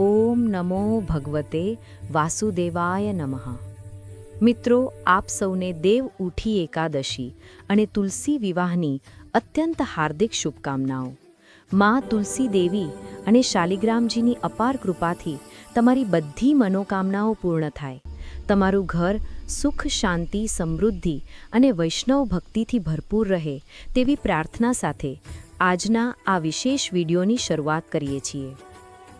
ઓમ નમો ભગવતે વાસુદેવાય નમઃ. મિત્રો, આપ સૌને દેવ ઉઠી એકાદશી અને તુલસી વિવાહની અત્યંત હાર્દિક શુભકામનાઓ. માં તુલસી દેવી અને શાલિગ્રામજીની અપાર કૃપાથી તમારી બધી મનોકામનાઓ પૂર્ણ થાય. તમારું ઘર સુખ, શાંતિ, સમૃદ્ધિ અને વૈષ્ણવ ભક્તિથી ભરપૂર રહે તેવી પ્રાર્થના સાથે આજના આ વિશેષ વિડીયોની શરૂઆત કરીએ છીએ.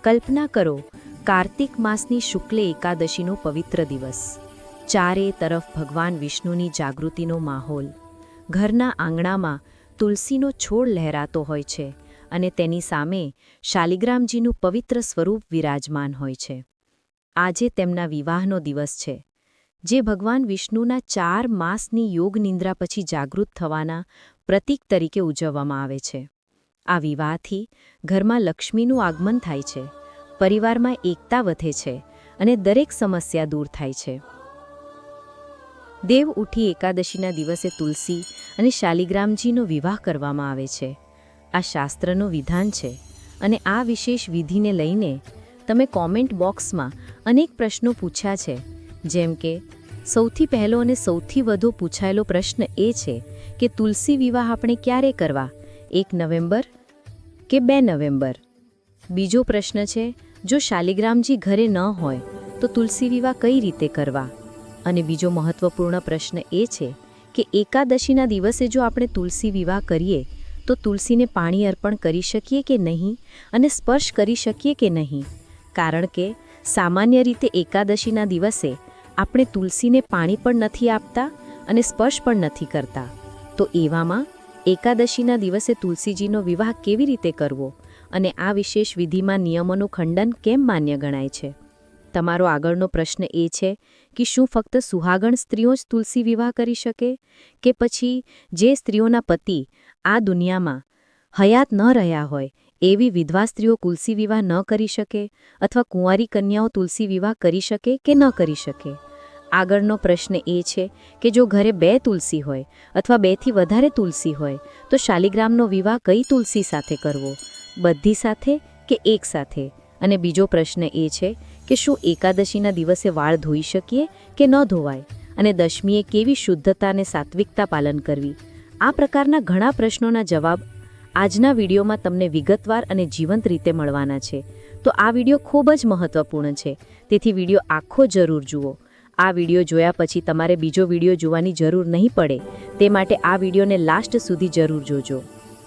કલ્પના કરો, કાર્તિક માસની શુક્લ એકાદશીનો પવિત્ર દિવસ. ચારે તરફ ભગવાન વિષ્ણુની જાગૃતિનો માહોલ. ઘરના આંગણામાં તુલસીનો છોડ લહેરાતો હોય છે અને તેની સામે શાલિગ્રામજીનું પવિત્ર સ્વરૂપ વિરાજમાન હોય છે. આજે તેમના વિવાહનો દિવસ છે. જે ભગવાન વિષ્ણુના ચાર માસની યોગ નિંદ્રા પછી જાગૃત થવાના પ્રતીક તરીકે ઉજવવામાં આવે છે. આ વિવાહથી ઘરમાં લક્ષ્મીનું આગમન થાય છે. પરિવારમાં એકતા વધે છે અને દરેક સમસ્યા દૂર થાય છે. દેવ ઉઠી એકાદશીના દિવસે તુલસી અને શાલિગ્રામજીનો વિવાહ કરવામાં આવે છે. આ શાસ્ત્રનું વિધાન છે અને આ વિશેષ વિધિને લઈને તમે કોમેન્ટ બોક્સમાં અનેક પ્રશ્નો પૂછ્યા છે, જેમ કે, સૌથી પહેલો અને સૌથી વધુ પૂછાયેલો પ્રશ્ન એ છે કે તુલસી વિવાહ આપણે ક્યારે કરવા? એક નવેમ્બર કે બે નવેમ્બર? બીજો પ્રશ્ન છે જો શાલિગ્રામજી ઘરે ન હોય, તો તુલસી વિવાહ કઈ રીતે કરવા? અને બીજો મહત્વપૂર્ણ પ્રશ્ન એ છે કે એકાદશીના દિવસે જો આપણે તુલસી વિવાહ કરીએ, તો તુલસીને પાણી અર્પણ કરી શકીએ કે નહીં અને સ્પર્શ કરી શકીએ કે નહીં? કારણ કે સામાન્ય રીતે એકાદશીના દિવસે આપણે તુલસીને પાણી પણ નથી આપતા અને સ્પર્શ પણ નથી કરતા. તો એવામાં એકાદશીના દિવસે તુલસીજીનો વિવાહ કેવી રીતે કરવો? અને આ વિશેષ વિધિમાં નિયમોનું ખંડન કેમ માન્ય ગણાય છે? તમારો આગળનો પ્રશ્ન એ છે કે શું ફક્ત સુહાગણ સ્ત્રીઓ જ તુલસી વિવાહ કરી શકે? કે પછી જે સ્ત્રીઓના પતિ આ દુનિયામાં હયાત ન રહ્યા હોય, એવી વિધવા સ્ત્રીઓ તુલસી વિવાહ ન કરી શકે અથવા કુંવારી કન્યાઓ તુલસી વિવાહ કરી શકે કે ન કરી શકે? આગળનો પ્રશ્ન એ છે કે જો ઘરે બે તુલસી હોય અથવા બેથી વધારે તુલસી હોય, તો શાલિગ્રામનો વિવાહ કઈ તુલસી સાથે કરવો? બધી સાથે કે એક સાથે? અને બીજો પ્રશ્ન એ છે કે શું એકાદશીના દિવસે વાળ ધોઈ શકીએ કે ન ધોવાય? અને દશમીએ કેવી શુદ્ધતા અને સાત્વિકતા પાલન કરવી? આ પ્રકારના ઘણા પ્રશ્નોના જવાબ આજના વિડીયોમાં તમને વિગતવાર અને જીવંત રીતે મળવાના છે. તો આ વીડિયો ખૂબ જ મહત્વપૂર્ણ છે. તેથી વીડિયો આખો જરૂર જુઓ. આ વીડિયો જોયા પછી તમારે બીજો વીડિયો જોવાની જરૂર નહીં પડે. તે માટે આ વિડીયોને લાસ્ટ સુધી જરૂર જોજો.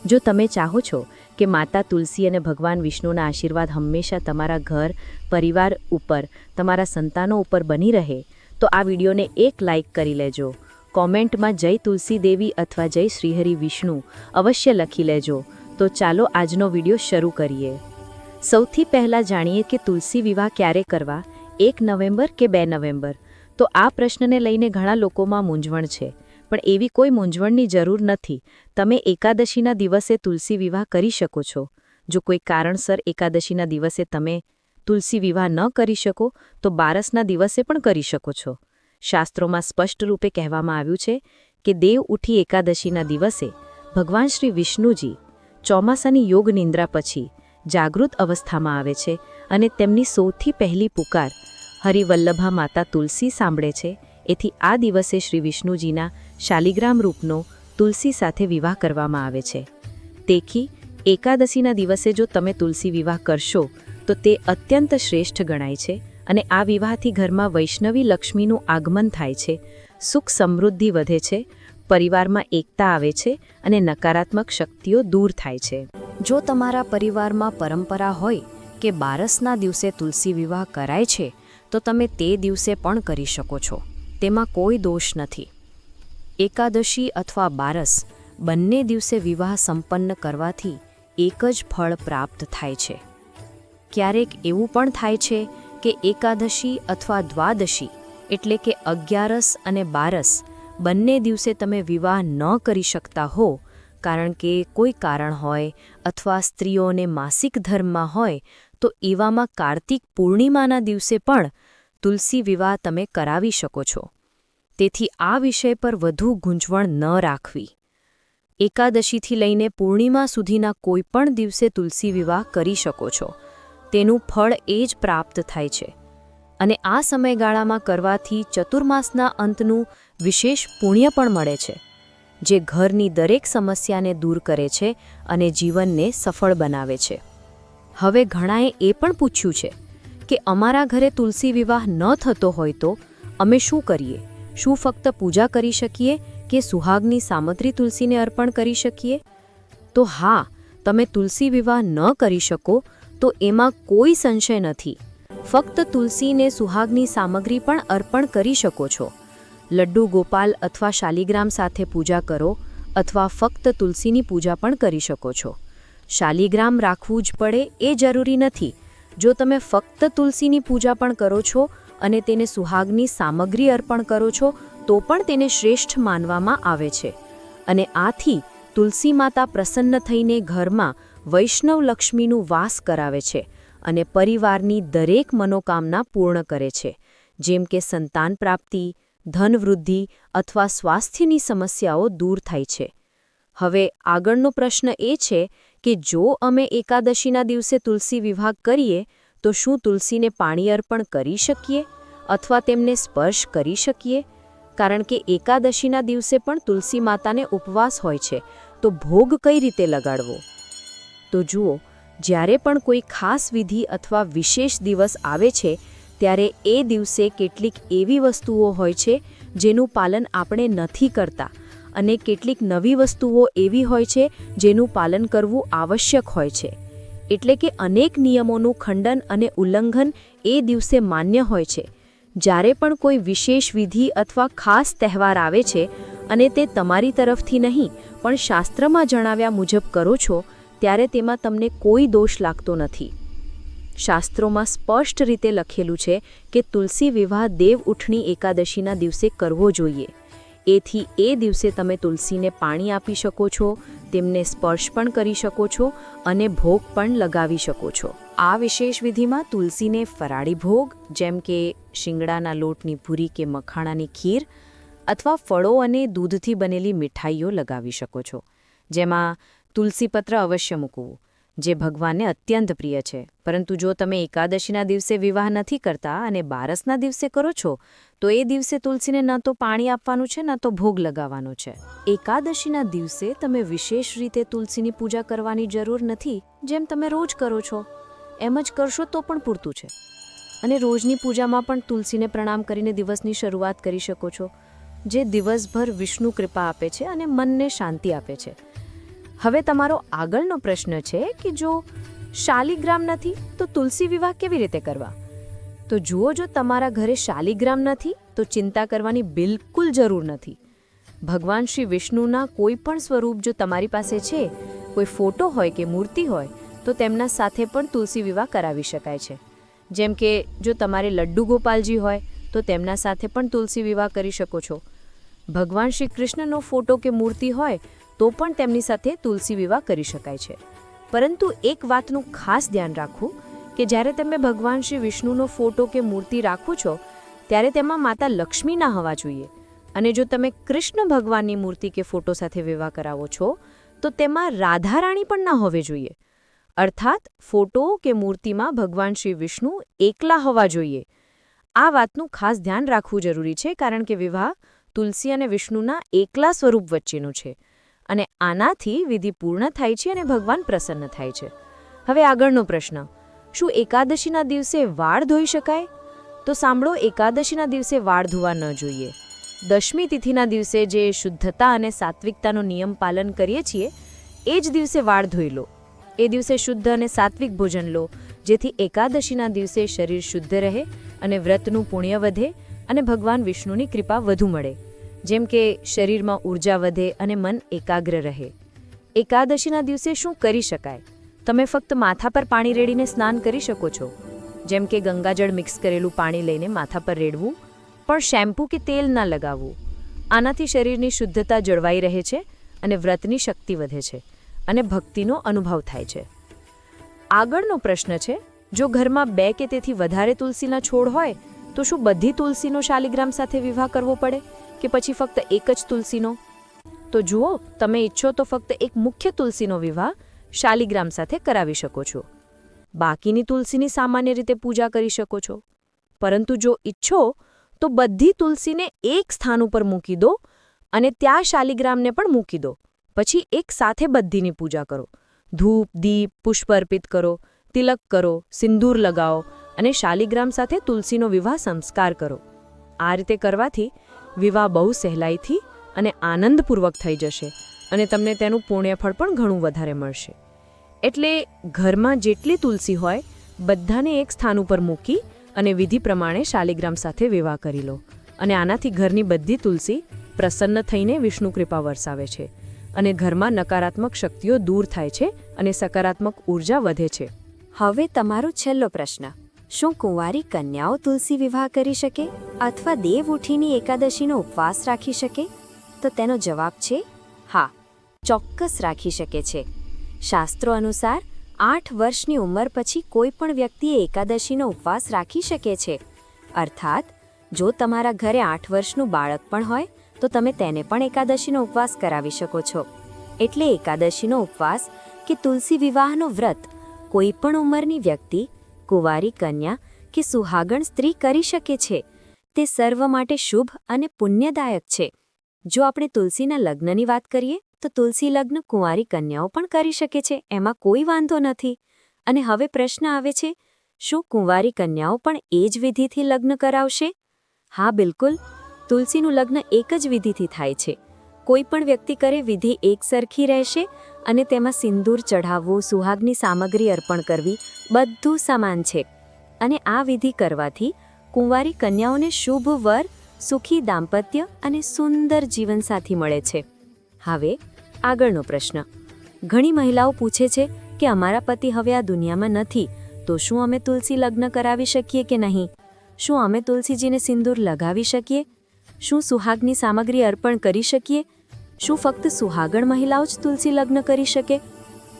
જો તમે ચાહો છો કે માતા તુલસી અને ભગવાન વિષ્ણુના આશીર્વાદ હંમેશા તમારા ઘર, પરિવાર ઉપર, તમારા સંતાનો ઉપર બની રહે, તો આ વિડીયોને એક લાઇક કરી લેજો. કોમેન્ટમાં જય તુલસી દેવી અથવા જય શ્રીહરિ વિષ્ણુ અવશ્ય લખી લેજો. તો ચાલો આજનો વીડિયો શરૂ કરીએ. સૌથી પહેલાં જાણીએ કે તુલસી વિવાહ ક્યારે કરવા? એક નવેમ્બર કે બે નવેમ્બર? તો આ પ્રશ્નને લઈને ઘણા લોકોમાં મૂંઝવણ છે. પણ એવી કોઈ મૂંઝવણની જરૂર નથી. તમે એકાદશીના દિવસે તુલસી વિવાહ કરી શકો છો. જો કોઈ કારણસર એકાદશીના દિવસે તમે તુલસી વિવાહ ન કરી શકો, તો બારસના દિવસે પણ કરી શકો છો. શાસ્ત્રોમાં સ્પષ્ટ રૂપે કહેવામાં આવ્યું છે કે દેવ ઉઠી એકાદશીના દિવસે ભગવાન શ્રી વિષ્ણુજી ચોમાસાની યોગ નિંદ્રા પછી જાગૃત અવસ્થામાં આવે છે અને તેમની સૌથી પહેલી પુકાર હરિવલ્લભા માતા તુલસી સાંભળે છે. એથી આ દિવસે શ્રી વિષ્ણુજીના શાલિગ્રામ રૂપનો તુલસી સાથે વિવાહ કરવામાં આવે છે. તેથી, એકાદશીના દિવસે જો તમે તુલસી વિવાહ કરશો, તો તે અત્યંત શ્રેષ્ઠ ગણાય છે અને આ વિવાહથી ઘરમાં વૈષ્ણવી લક્ષ્મીનું આગમન થાય છે, સુખ સમૃદ્ધિ વધે છે, પરિવારમાં એકતા આવે છે અને નકારાત્મક શક્તિઓ દૂર થાય છે. જો તમારા પરિવારમાં પરંપરા હોય કે બારસના દિવસે તુલસી વિવાહ કરાય છે, તો તમે તે દિવસે પણ કરી શકો છો. તેમાં કોઈ દોષ નથી. એકાદશી અથવા બારસ બંને દિવસે વિવાહ સંપન્ન કરવાથી એક જ ફળ પ્રાપ્ત થાય છે. ક્યારેક એવું પણ થાય છે કે એકાદશી અથવા દ્વાદશી એટલે કે અગિયારસ અને બારસ બંને દિવસે તમે વિવાહ ન કરી શકતા હો, કારણ કે કોઈ કારણ હોય અથવા સ્ત્રીઓને માસિક ધર્મમાં હોય, તો એવામાં કાર્તિક પૂર્ણિમાના દિવસે પણ તુલસી વિવાહ તમે કરાવી શકો છો. તેથી આ વિષય પર વધુ ગૂંચવણ ન રાખવી. એકાદશીથી લઈને પૂર્ણિમા સુધીના કોઈપણ દિવસે તુલસી વિવાહ કરી શકો છો. તેનું ફળ એ જ પ્રાપ્ત થાય છે. અને આ સમયગાળામાં કરવાથી ચતુર્માસના અંતનું વિશેષ પુણ્ય પણ મળે છે, જે ઘરની દરેક સમસ્યાને દૂર કરે છે અને જીવનને સફળ બનાવે છે. હવે ઘણાએ એ પણ પૂછ્યું છે કે અમારા ઘરે તુલસી વિવાહ ન થતો હોય તો અમે શું કરીએ? શું ફક્ત પૂજા કરી શકીએ કે સુહાગની સામગ્રી તુલસીને અર્પણ કરી શકીએ? તો હા, તમે તુલસી વિવાહ ન કરી શકો, તો એમાં કોઈ સંશય નથી. ફક્ત તુલસીને સુહાગની સામગ્રી પણ અર્પણ કરી શકો છો. લડ્ડુ, ગોપાલ અથવા શાલિગ્રામ સાથે પૂજા કરો અથવા ફક્ત તુલસીની પૂજા પણ કરી શકો છો. શાલિગ્રામ રાખવું જ પડે એ જરૂરી નથી. જો તમે ફક્ત તુલસીની પૂજા પણ કરો છો અને તેને સુહાગની સામગ્રી અર્પણ કરો છો, તો પણ તેને શ્રેષ્ઠ માનવામાં આવે છે. અને આથી તુલસી માતા પ્રસન્ન થઈને ઘરમાં વૈષ્ણવ લક્ષ્મીનું વાસ કરાવે છે અને પરિવારની દરેક મનોકામના પૂર્ણ કરે છે. જેમ કે સંતાન પ્રાપ્તિ ધનવૃદ્ધિ અથવા સ્વાસ્થ્યની સમસ્યાઓ દૂર થાય છે. હવે આગળનો પ્રશ્ન એ છે કે જો અમે એકાદશીના દિવસે તુલસી વિવાહ કરીએ તો શું તુલસીને પાણી અર્પણ કરી શકીએ અથવા તેમને સ્પર્શ કરી શકીએ? કારણ કે એકાદશીના દિવસે પણ તુલસી માતાને ઉપવાસ હોય છે, તો ભોગ કઈ રીતે લગાડવો? તો જુઓ, જ્યારે પણ કોઈ ખાસ વિધિ અથવા વિશેષ દિવસ આવે છે, ત્યારે એ દિવસે કેટલીક એવી વસ્તુઓ હોય છે, જેનું પાલન આપણે નથી કરતા અને કેટલીક નવી વસ્તુઓ એવી હોય છે, જેનું પાલન કરવું આવશ્યક હોય છે. એટલે કે અનેક નિયમોનું ખંડન અને ઉલ્લંઘન એ દિવસે માન્ય હોય છે. જ્યારે પણ કોઈ વિશેષ વિધિ અથવા ખાસ તહેવાર આવે છે અને તે તમારી તરફથી નહીં, પણ શાસ્ત્રમાં જણાવ્યા મુજબ કરો છો, ત્યારે તેમાં તમને કોઈ દોષ લાગતો નથી. શાસ્ત્રોમાં સ્પષ્ટ રીતે લખેલું છે કે તુલસી વિવાહ દેવ ઉઠણી એકાદશીના દિવસે કરવો જોઈએ. એથી એ દિવસે તમે તુલસીને પાણી આપી શકો છો, તેમને સ્પર્શ પણ કરી શકો છો અને ભોગ પણ લગાવી શકો છો. આ વિશેષ વિધિમાં તુલસીને ફરાળી ભોગ, જેમ કે શિંગડાના લોટની પૂરી કે મખાણાની ખીર અથવા ફળો અને દૂધથી બનેલી મીઠાઈઓ લગાવી શકો છો. જેમાં તુલસીપત્ર અવશ્ય મૂકવું. જે ભગવાનને અત્યંત પ્રિય છે. પરંતુ જો તમે એકાદશીના દિવસે વિવાહ નથી કરતા અને બારસના દિવસે કરો છો, તો એ દિવસે તુલસીને ન તો પાણી આપવાનું છે, ન તો ભોગ લગાવવાનો છે. એકાદશીના દિવસે તમે વિશેષ રીતે તુલસીની પૂજા કરવાની જરૂર નથી, જેમ તમે રોજ કરો છો. એમ જ કરશો તો પણ પૂરતું છે. અને રોજની પૂજામાં પણ તુલસીને પ્રણામ કરીને દિવસની શરૂઆત કરી શકો છો, જે દિવસભર વિષ્ણુ કૃપા આપે છે અને મનને શાંતિ આપે છે. હવે તમારો આગળનો પ્રશ્ન છે કે જો શાલિગ્રામ નથી, તો તુલસી વિવાહ કેવી રીતે કરવા? તો જુઓ, જો તમારા ઘરે શાલિગ્રામ નથી, તો ચિંતા કરવાની બિલકુલ જરૂર નથી. ભગવાન શ્રી વિષ્ણુના કોઈ પણ સ્વરૂપ જો તમારી પાસે છે, કોઈ ફોટો હોય કે મૂર્તિ હોય, તો તેમના સાથે પણ તુલસી વિવાહ કરાવી શકાય છે. જેમ કે, જો તમારે લડ્ડુ ગોપાલજી હોય, તો તેમના સાથે પણ તુલસી વિવાહ કરી શકો છો. ભગવાન શ્રી કૃષ્ણનો ફોટો કે મૂર્તિ હોય તો પણ તેમની સાથે તુલસી વિવાહ કરી શકાય છે. પરંતુ એક વાતનું ખાસ ધ્યાન રાખવું કે જ્યારે તમે ભગવાન શ્રી વિષ્ણુનો ફોટો કે મૂર્તિ રાખો છો, ત્યારે તેમાં માતા લક્ષ્મી ના હોવા જોઈએ. અને જો તમે કૃષ્ણ ભગવાનની મૂર્તિ કે ફોટો સાથે વિવાહ કરાવો છો, તો તેમાં રાધારાણી પણ ના હોવી જોઈએ. અર્થાત, ફોટો કે મૂર્તિમાં ભગવાન શ્રી વિષ્ણુ એકલા હોવા જોઈએ. આ વાતનું ખાસ ધ્યાન રાખવું જરૂરી છે, કારણ કે વિવાહ તુલસી અને વિષ્ણુના એકલા સ્વરૂપ વચ્ચેનું છે. અને આનાથી વિધિ પૂર્ણ થાય છે અને ભગવાન પ્રસન્ન થાય છે. હવે આગળનો પ્રશ્ન. શું એકાદશીના દિવસે વાળ ધોઈ શકાય? તો સાંભળો, એકાદશીના દિવસે વાળ ધોવા ન જોઈએ. દશમી તિથિના દિવસે જે શુદ્ધતા અને સાત્વિકતાનો નિયમ પાલન કરીએ છીએ, એ જ દિવસે વાળ ધોઈ લો. એ દિવસે શુદ્ધ અને સાત્વિક ભોજન લો, જેથી એકાદશીના દિવસે શરીર શુદ્ધ રહે અને વ્રતનું પુણ્ય વધે અને ભગવાન વિષ્ણુની કૃપા વધુ મળે. જેમ કે શરીરમાં ઊર્જા વધે અને મન એકાગ્ર રહે. એકાદશીના દિવસે શું કરી શકાય? તમે ફક્ત માથા પર પાણી રેડીને સ્નાન કરી શકો છો. જેમ કે ગંગાજળ મિક્સ કરેલું પાણી લઈને માથા પર રેડવું, પણ શેમ્પૂ કે તેલ ના લગાવવું. આનાથી શરીરની શુદ્ધતા જળવાઈ રહે છે અને વ્રતની શક્તિ વધે છે અને ભક્તિનો અનુભવ થાય છે. આગળનો પ્રશ્ન છે, જો ઘરમાં બે કે તેથી વધારે તુલસીના છોડ હોય, તો શું બધી તુલસીનો શાલિગ્રામ સાથે વિવાહ કરવો પડે? કે પછી ફક્ત એક જ તુલસીનો? તો જુઓ, તમે ઈચ્છો તો ફક્ત એક મુખ્ય તુલસીનો વિવાહ શાલિગ્રામ સાથે કરાવી શકો છો. બાકીની તુલસીની સામાન્ય રીતે પૂજા કરી શકો છો. પરંતુ જો ઈચ્છો, તો બધી તુલસીને એક સ્થાન ઉપર મૂકી દો અને ત્યાં શાલિગ્રામને પણ મૂકી દો. પછી એક સાથે બધીની પૂજા કરો. ધૂપ, દીપ, પુષ્પ અર્પિત કરો, તિલક કરો, સિંદૂર લગાવો અને શાલિગ્રામ સાથે તુલસીનો વિવાહ સંસ્કાર કરો. આ રીતે કરવાથી વિવાહ બહુ સહેલાઈથી અને આનંદપૂર્વક થઈ જશે અને તમને તેનું પુણ્યફળ પણ ઘણું વધારે મળશે. એટલે ઘરમાં જેટલી તુલસી હોય, બધાને એક સ્થાન ઉપર મૂકી અને વિધિ પ્રમાણે શાલિગ્રામ સાથે વિવાહ કરી લો. અને આનાથી ઘરની બધી તુલસી પ્રસન્ન થઈને વિષ્ણુ કૃપા વરસાવે છે અને ઘરમાં નકારાત્મક શક્તિઓ દૂર થાય છે અને સકારાત્મક ઊર્જા વધે છે. હવે તમારો છેલ્લો પ્રશ્ન. શું કુંવારી કન્યાઓ તુલસી વિવાહ કરી શકે અથવા દેવ ઉઠીની એકાદશીનો ઉપવાસ રાખી શકે? તો તેનો જવાબ છે, હા, ચોક્કસ રાખી શકે છે. શાસ્ત્રો અનુસાર, આઠ વર્ષની ઉંમર પછી કોઈ પણ વ્યક્તિએ એકાદશીનો ઉપવાસ રાખી શકે છે. અર્થાત, જો તમારા ઘરે આઠ વર્ષનું બાળક પણ હોય, તો તમે તેને પણ એકાદશીનો ઉપવાસ કરાવી શકો છો. એટલે એકાદશીનો ઉપવાસ કે તુલસી વિવાહનો વ્રત કોઈ પણ ઉંમરની વ્યક્તિ કુંવારી કન્યા કે સુહાગણ સ્ત્રી કરી શકે છે, તે સર્વ માટે શુભ અને પુણ્યદાયક છે. જો આપણે તુલસીના લગ્નની વાત કરીએ, તો તુલસી લગ્ન કુંવારી કન્યાઓ પણ કરી શકે છે, એમાં કોઈ વાંધો નથી. અને હવે પ્રશ્ન આવે છે, શું કુંવારી કન્યાઓ પણ એ જ વિધિથી લગ્ન કરાવશે? હા, બિલકુલ. તુલસીનું લગ્ન એક જ વિધિથી થાય છે. કોઈ પણ વ્યક્તિ કરે, વિધિ એક સરખી રહેશે અને તેમાં સિંદૂર ચઢાવવું, સુહાગની સામગ્રી અર્પણ કરવી, બધું સમાન છે. અને આ વિધિ કરવાથી કુંવારી કન્યાઓને શુભ વર, સુખી દાંપત્ય અને સુંદર જીવનસાથી મળે છે. હવે આગળનો પ્રશ્ન. ઘણી મહિલાઓ પૂછે છે કે અમારા પતિ હવે આ દુનિયામાં નથી, તો શું અમે તુલસી લગ્ન કરાવી શકીએ કે નહીં? શું અમે તુલસીજીને સિંદૂર લગાવી શકીએ? શું સુહાગની સામગ્રી અર્પણ કરી શકીએ? શું ફક્ત સુહાગણ મહિલાઓ જ તુલસી લગ્ન કરી શકે?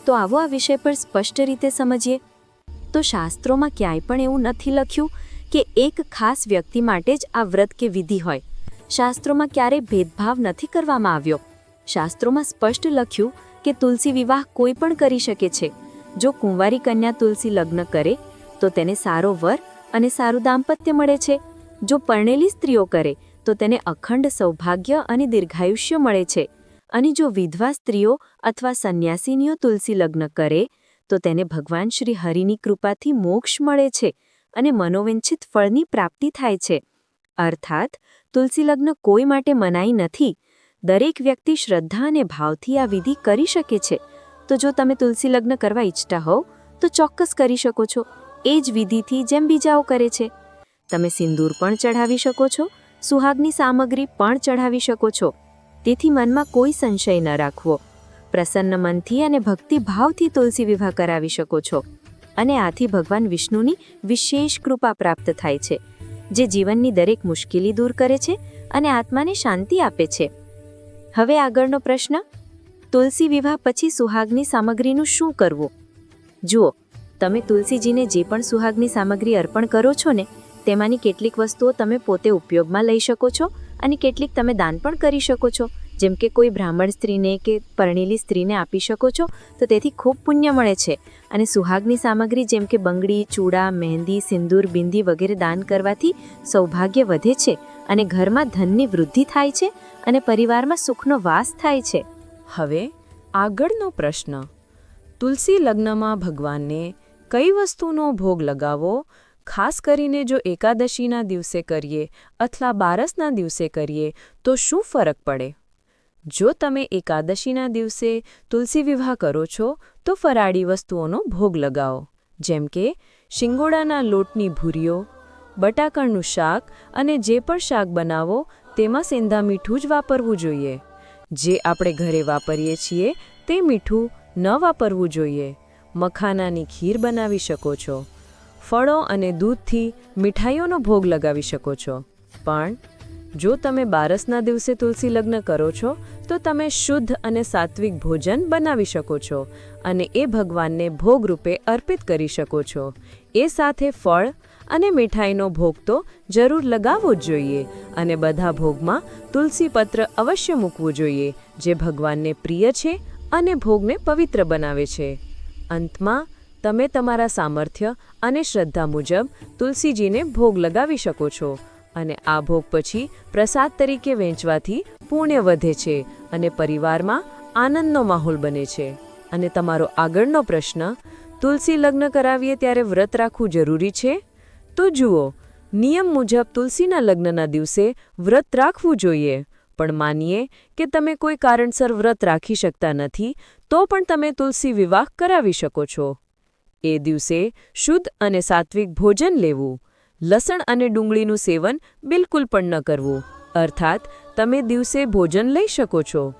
તો આવો આ વિષય પર સ્પષ્ટ રીતે સમજીએ. તો શાસ્ત્રોમાં ક્યાંય પણ એવું નથી લખ્યું કે એક ખાસ વ્યક્તિ માટે જ આ વ્રત કે વિધિ હોય. શાસ્ત્રોમાં ક્યારેય ભેદભાવ નથી કરવામાં આવ્યો. શાસ્ત્રોમાં સ્પષ્ટ લખ્યું કે તુલસી વિવાહ કોઈ પણ કરી શકે છે. જો કુંવારી કન્યા તુલસી લગ્ન કરે, તો તેને સારો વર અને સારું દાંપત્ય મળે છે. જો પરણેલી સ્ત્રીઓ કરે તો તેને અખંડ સૌભાગ્ય અને દીર્ઘાયુષ્ય મળે છે. અને જો વિધવા સ્ત્રીઓ અથવા સંન્યાસીનીઓ તુલસી લગ્ન કરે, તો તેને ભગવાન શ્રી હરિની કૃપાથી મોક્ષ મળે છે અને મનોવંછિત ફળની પ્રાપ્તિ થાય છે. અર્થાત, તુલસી લગ્ન કોઈ માટે મનાઈ નથી. દરેક વ્યક્તિ શ્રદ્ધા અને ભાવથી આ વિધિ કરી શકે છે. તો જો તમે તુલસી લગ્ન કરવા ઈચ્છતા હોવ, તો ચોક્કસ કરી શકો છો. એ જ વિધિથી જેમ બીજાઓ કરે છે. તમે સિંદૂર પણ ચઢાવી શકો છો. સુહાગની સામગ્રી પણ ચઢાવી શકો છો. તેથી મનમાં કોઈ સંશય ન રાખવો. પ્રસન્ન મનથી અને ભક્તિ ભાવથી તુલસી વિવાહ કરાવી શકો છો. અને આથી ભગવાન વિષ્ણુની વિશેષ કૃપા પ્રાપ્ત થાય છે, જે જીવનની દરેક મુશ્કેલી દૂર કરે છે અને આત્માને શાંતિ આપે છે. હવે આગળનો પ્રશ્ન, તુલસી વિવાહ પછી સુહાગની સામગ્રીનું શું કરવું? જુઓ, તમે તુલસીજીને જે પણ સુહાગની સામગ્રી અર્પણ કરો છો ને તેમાંની કેટલીક વસ્તુઓ તમે પોતે ઉપયોગમાં લઈ શકો છો અને કેટલીક તમે દાન પણ કરી શકો છો. જેમ કે કોઈ બ્રાહ્મણ સ્ત્રીને કે પરણેલી સ્ત્રીને આપી શકો છો, તો તેથી ખૂબ પુણ્ય મળે છે. અને સુહાગની સામગ્રી જેમ કે બંગડી, ચૂડા, મહેંદી, સિંદૂર, બિંદી વગેરે દાન કરવાથી સૌભાગ્ય વધે છે અને ઘરમાં ધનની વૃદ્ધિ થાય છે અને પરિવારમાં સુખનો વાસ થાય છે. હવે આગળનો પ્રશ્ન. તુલસી લગ્નમાં ભગવાનને કઈ વસ્તુનો ભોગ લગાવવો ખાસ કરીને જો એકાદશીના દિવસે કરીએ અથવા બારસના દિવસે કરીએ, તો શું ફરક પડે? જો તમે એકાદશીના દિવસે તુલસી વિવાહ કરો છો, તો ફરાળી વસ્તુઓનો ભોગ લગાવો. જેમ કે, શિંગોડાના લોટની ભૂરીઓ, બટાકાનું શાક અને જે પણ શાક બનાવો, તેમાં સેંધા મીઠું જ વાપરવું જોઈએ. જે આપણે ઘરે વાપરીએ છીએ, તે મીઠું ન વાપરવું જોઈએ. મખાનાની ખીર બનાવી શકો છો. ફળો અને દૂધથી મીઠાઈઓનો ભોગ લગાવી શકો છો. પણ, જો તમે બારસના દિવસે તુલસી લગ્ન કરો છો, તો તમે શુદ્ધ અને સાત્વિક ભોજન બનાવી શકો છો અને એ ભગવાનને ભોગ રૂપે અર્પિત કરી શકો છો. એ સાથે ફળ અને મીઠાઈનો ભોગ તો જરૂર લગાવવો જ જોઈએ અને બધા ભોગમાં તુલસી પત્ર અવશ્ય મૂકવું જોઈએ, જે ભગવાનને પ્રિય છે અને ભોગને પવિત્ર બનાવે છે. અંતમાં તમે તમારા સામર્થ્ય અને શ્રદ્ધા મુજબ તુલસીજીને ભોગ લગાવી શકો છો અને આ ભોગ પછી પ્રસાદ તરીકે વહેંચવાથી પુણ્ય વધે છે અને પરિવારમાં આનંદનો માહોલ બને છે. અને તમારો આગળનો પ્રશ્ન, તુલસી લગ્ન કરાવીએ ત્યારે વ્રત રાખવું જરૂરી છે? તો જુઓ, નિયમ મુજબ તુલસીના લગ્નના દિવસે વ્રત રાખવું જોઈએ. પણ માનીએ કે તમે કોઈ કારણસર વ્રત રાખી શકતા નથી, તો પણ તમે તુલસી વિવાહ કરાવી શકો છો. એ દિવસે શુદ્ધ અને સાત્વિક ભોજન લેવું. લસણ અને ડુંગળીનું સેવન બિલકુલ પણ ન કરવું. અર્થાત, તમે દિવસે ભોજન લઈ શકો છો.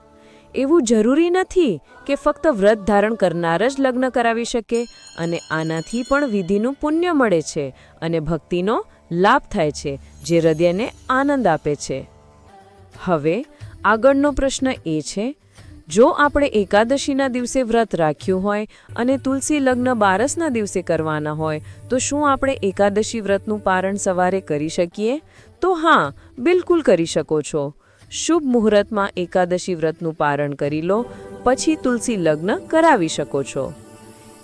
એવું જરૂરી નથી કે ફક્ત વ્રત ધારણ કરનાર જ લગ્ન કરાવી શકે અને આનાથી પણ વિધિનું પુણ્ય મળે છે અને ભક્તિનો લાભ થાય છે, જે હૃદયને આનંદ આપે છે. હવે આગળનો પ્રશ્ન એ છે જો આપણે એકાદશીના દિવસે વ્રત રાખ્યું હોય અને તુલસી લગ્ન બારસના દિવસે કરવાના હોય, તો શું આપણે એકાદશી વ્રતનું પારણ સવારે કરી શકીએ? તો હા, બિલકુલ કરી શકો છો. શુભ મુહૂર્તમાં એકાદશી વ્રતનું પારણ કરી લો, પછી તુલસી લગ્ન કરાવી શકો છો.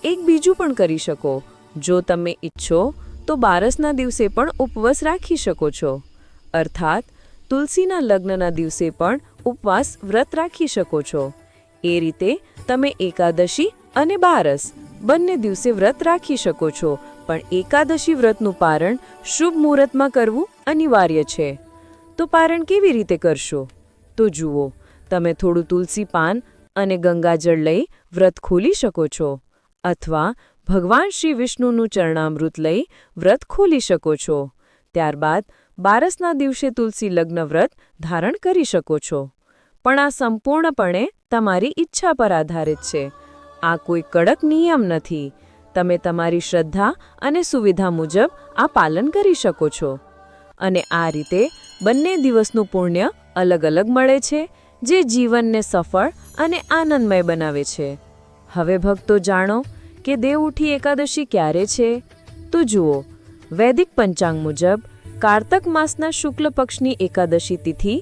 એક બીજું પણ કરી શકો. જો તમે ઈચ્છો, તો બારસના દિવસે પણ ઉપવાસ રાખી શકો છો. અર્થાત, તુલસીના લગ્નના દિવસે પણ ઉપવાસ વ્રત રાખી શકો છો. એ રીતે તમે એકાદશી અને બારસ બંને દિવસે વ્રત રાખી શકો છો, પણ એકાદશી વ્રતનું પારણ શુભ મુહૂર્તમાં કરવું અનિવાર્ય છે. તો પારણ કેવી રીતે કરશો? તો જુઓ, તમે થોડું તુલસી પાન અને ગંગાજળ લઈ વ્રત ખોલી શકો છો, અથવા ભગવાન શ્રી વિષ્ણુનું ચરણામૃત લઈ વ્રત ખોલી શકો છો. ત્યારબાદ બારસના દિવસે તુલસી લગ્ન વ્રત ધારણ કરી શકો છો. પણ આ સંપૂર્ણપણે તમારી ઈચ્છા પર આધારિત છે. આ કોઈ કડક નિયમ નથી. તમે તમારી શ્રદ્ધા અને સુવિધા મુજબ આ પાલન કરી શકો છો. અને આ રીતે બંને દિવસનું પુણ્ય અલગ અલગ મળે છે, જે જીવનને સફળ અને આનંદમય બનાવે છે. હવે ભક્તો જાણો કે દેવઉઠી એકાદશી ક્યારે છે? તો જુઓ, વૈદિક પંચાંગ મુજબ કાર્તક માસના શુક્લ પક્ષની એકાદશી તિથિ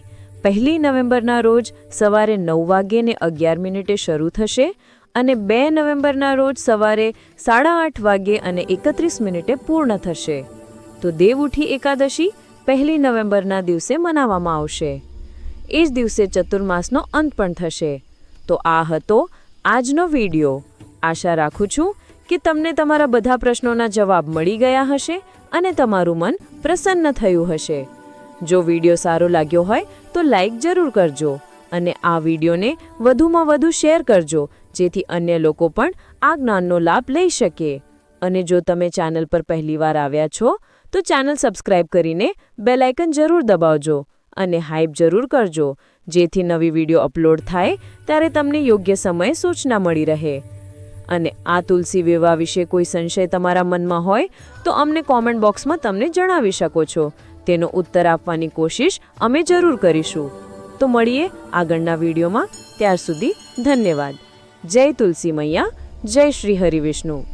પહેલી નવેમ્બરના રોજ સવારે નવ વાગ્યે ને અગિયાર મિનિટે શરૂ થશે અને બે નવેમ્બરના રોજ સવારે સાડા આઠ વાગ્યે અને એકત્રીસ મિનિટે પૂર્ણ થશે. તો દેવઉઠી એકાદશી પહેલી નવેમ્બરના દિવસે મનાવવામાં આવશે. એ જ દિવસે ચતુર્માસનો અંત પણ થશે. તો આ હતો આજનો વિડિયો. આશા રાખું છું કે તમને તમારા બધા પ્રશ્નોના જવાબ મળી ગયા હશે અને તમારું મન પ્રસન્ન થયું હશે. જો વીડિયો સારો લાગ્યો હોય તો લાઈક જરૂર કરજો અને આ વિડીયોને વધુમાં વધુ શેર કરજો, જેથી અન્ય લોકો પણ આ જ્ઞાનનો લાભ લઈ શકે. અને જો તમે ચેનલ પર પહેલીવાર આવ્યા છો, તો ચેનલ સબસ્ક્રાઇબ કરીને બેલાઇકન જરૂર દબાવજો અને હાઇપ જરૂર કરજો, જેથી નવી વીડિયો અપલોડ થાય ત્યારે તમને યોગ્ય સમયે સૂચના મળી રહે. અને આ તુલસી વિવાહ વિશે કોઈ સંશય તમારા મનમાં હોય, તો અમને કોમેન્ટ બોક્સમાં તમને જણાવી શકો છો. તેનો ઉત્તર આપવાની કોશિશ અમે જરૂર કરીશું. તો મળીએ આગળના વિડીયોમાં. ત્યાર સુધી ધન્યવાદ. જય તુલસી મૈયા. જય શ્રી હરિવિષ્ણુ